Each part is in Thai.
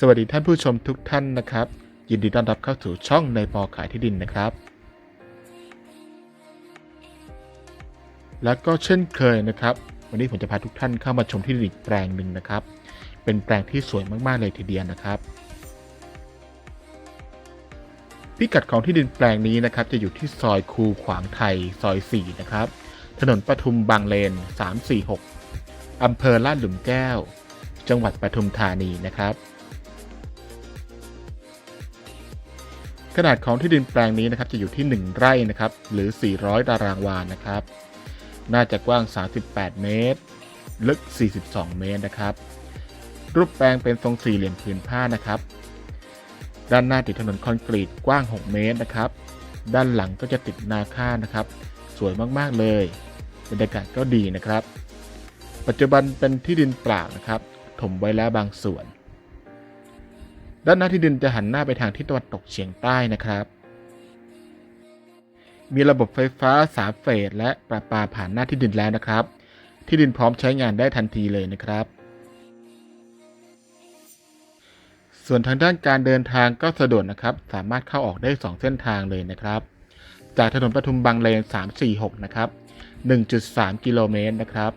สวัสดีท่านผู้ชมทุกท่านนะครับ ยินดีต้อนรับเข้าสู่ช่องในปอขายที่ดินนะครับ แล้วก็เช่นเคยนะครับ วันนี้ผมจะพาทุกท่านเข้ามาชมที่ดินอีกแปลงหนึ่งนะครับ เป็นแปลงที่สวยมากๆเลยทีเดียวนะครับ พิกัดของที่ดินแปลงนี้นะครับ จะอยู่ที่ซอยคูขวางไทยซอย 4 นะครับ ถนนปทุมบางเลน 346อำเภอลาดหลุมแก้ว จังหวัดปทุมธานีนะครับ ขนาดของที่ดินแปลงนี้นะครับจะอยู่ที่ 1 ไร่นะครับหรือ 400 ตารางวานะครับ น่าจะกว้าง 38 เมตร ลึก 42 เมตรนะครับ รูปแปลงเป็นทรงสี่เหลี่ยมผืนผ้านะครับ ด้านหน้าติดถนนคอนกรีตกว้าง 6 เมตรนะครับ ด้านหลังก็จะติดนาข้านะครับ สวยมากๆเลยบรรยากาศก็ดีนะครับ ปัจจุบันเป็นที่ดินเปล่านะครับ ถมไว้แล้วบางส่วน ด้านหน้าที่ดินจะหันหน้าไปทางทิศตะวันตกเฉียงใต้นะครับ มีระบบไฟฟ้าสามเฟสและประปาผ่านหน้าที่ดินแล้วนะครับ ที่ดินพร้อมใช้งานได้ทันทีเลยนะครับ ส่วนทางด้านการเดินทางก็สะดวกนะครับ สามารถเข้าออกได้ 2 เส้นทางเลยนะครับ จากถนนปทุมบางเลน 346 นะครับ 1.3 กิโลเมตรนะครับ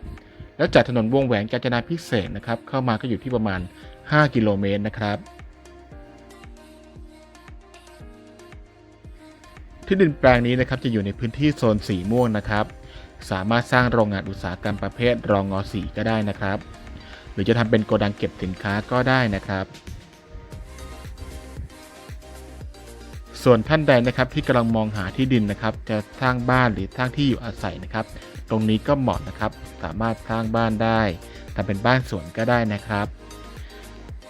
แล้วจากถนนวงแหวนกาญจนาพิเศษกนะครับ เข้ามาก็อยู่ที่ประมาณ 5 กิโลเมตรนะครับ ที่ดินแปลงนี้นะครับจะอยู่ในพื้นที่โซนสีม่วงนะครับ สามารถสร้างโรงงานอุตสาหกรรมประเภทรองงสีก็ได้นะครับ หรือจะทำเป็นโกดังเก็บสินค้าก็ได้นะครับส่วนท่านใดนะครับที่กำลังมองหาที่ดินนะครับ จะสร้างบ้านหรือสร้างที่อยู่อาศัยนะครับ ตรงนี้ก็เหมาะนะครับ สามารถสร้างบ้านได้ทำเป็นบ้านสวนก็ได้นะครับ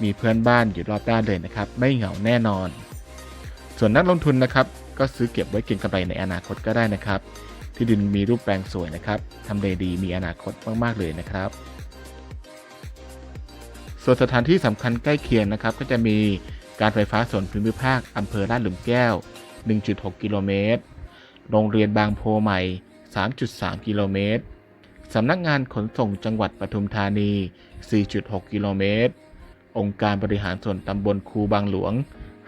มีเพื่อนบ้านอยู่รอบด้านเลยนะครับ ไม่เหงาแน่นอน ส่วนนักลงทุนนะครับ ก็ซื้อเก็บไว้เก็งกำไรในอนาคตก็ได้นะครับ ที่ดินมีรูปแปลงสวยนะครับทำเลดีมีอนาคตมากๆเลยนะครับ ส่วนสถานที่สำคัญใกล้เคียงนะครับ ก็จะมีการไฟฟ้าส่วนภูมิภาคอำเภอลาดหลุมแก้ว 1.6 กิโลเมตร โรงเรียนบางโพใหม่ 3.3 กิโลเมตรสำนักงานขนส่งจังหวัดปทุมธานี 4.6 กิโลเมตร องค์การบริหารส่วนตำบลคูบางหลวง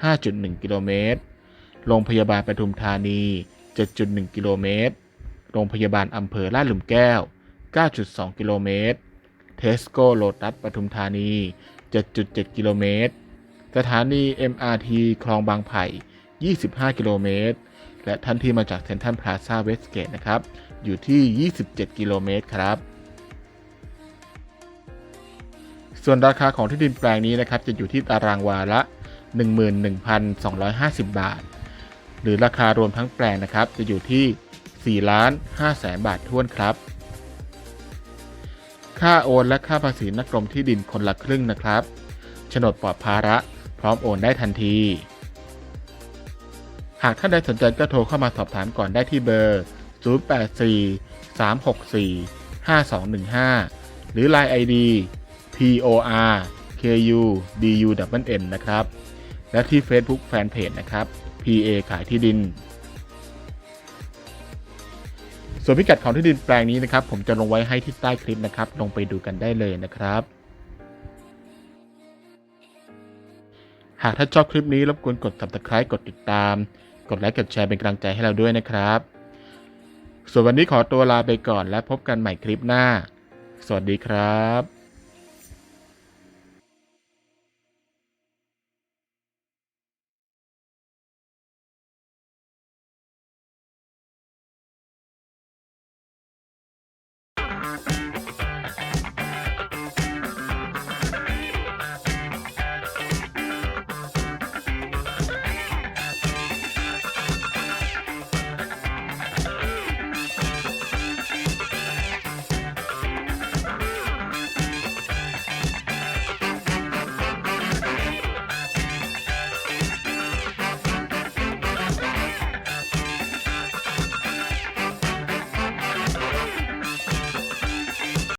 5.1 กิโลเมตร โรงพยาบาลปทุมธานี 7.1 กิโลเมตร โรงพยาบาลอำเภอลาดหลุมแก้ว 9.2 กิโลเมตร เทสโก้โลตัสปทุมธานี 7.7 กิโลเมตร สถานี MRT คลองบางไผ่ 25 กิโลเมตร และท่านที่มาจากเซ็นทรัลพลาซาเวสเกตนะครับ อยู่ที่ 27 กิโลเมตรครับส่วนราคาของที่ดินแปลงนี้นะครับจะอยู่ที่ตารางวาละ 11,250 บาท หรือราคารวมทั้งแปลงนะครับ จะอยู่ที่4ล้าน5แสนบาทท้วนครับ ค่าโอนและค่าภาษีนักกรมที่ดินคนละครึ่งนะครับโฉนดปลอดภาระพร้อมโอนได้ทันที หากท่านใดสนใจก็โทรเข้ามาสอบถามก่อนได้ที่เบอร์ 084 364 5215 หรือ Line ID POR KU DU N นะครับ และที่ Facebook Fanpage นะครับ PA ขายที่ดิน ส่วนพิกัดของที่ดินแปลงนี้นะครับ ผมจะลงไว้ให้ที่ใต้คลิปนะครับ ลงไปดูกันได้เลยนะครับ หากท่านชอบคลิปนี้รบกวนกด subscribe กดติดตาม กดไลค์กดแชร์เป็นกำลังใจให้เราด้วยนะครับ ส่วนวันนี้ขอตัวลาไปก่อนและพบกันใหม่คลิปหน้า สวัสดีครับ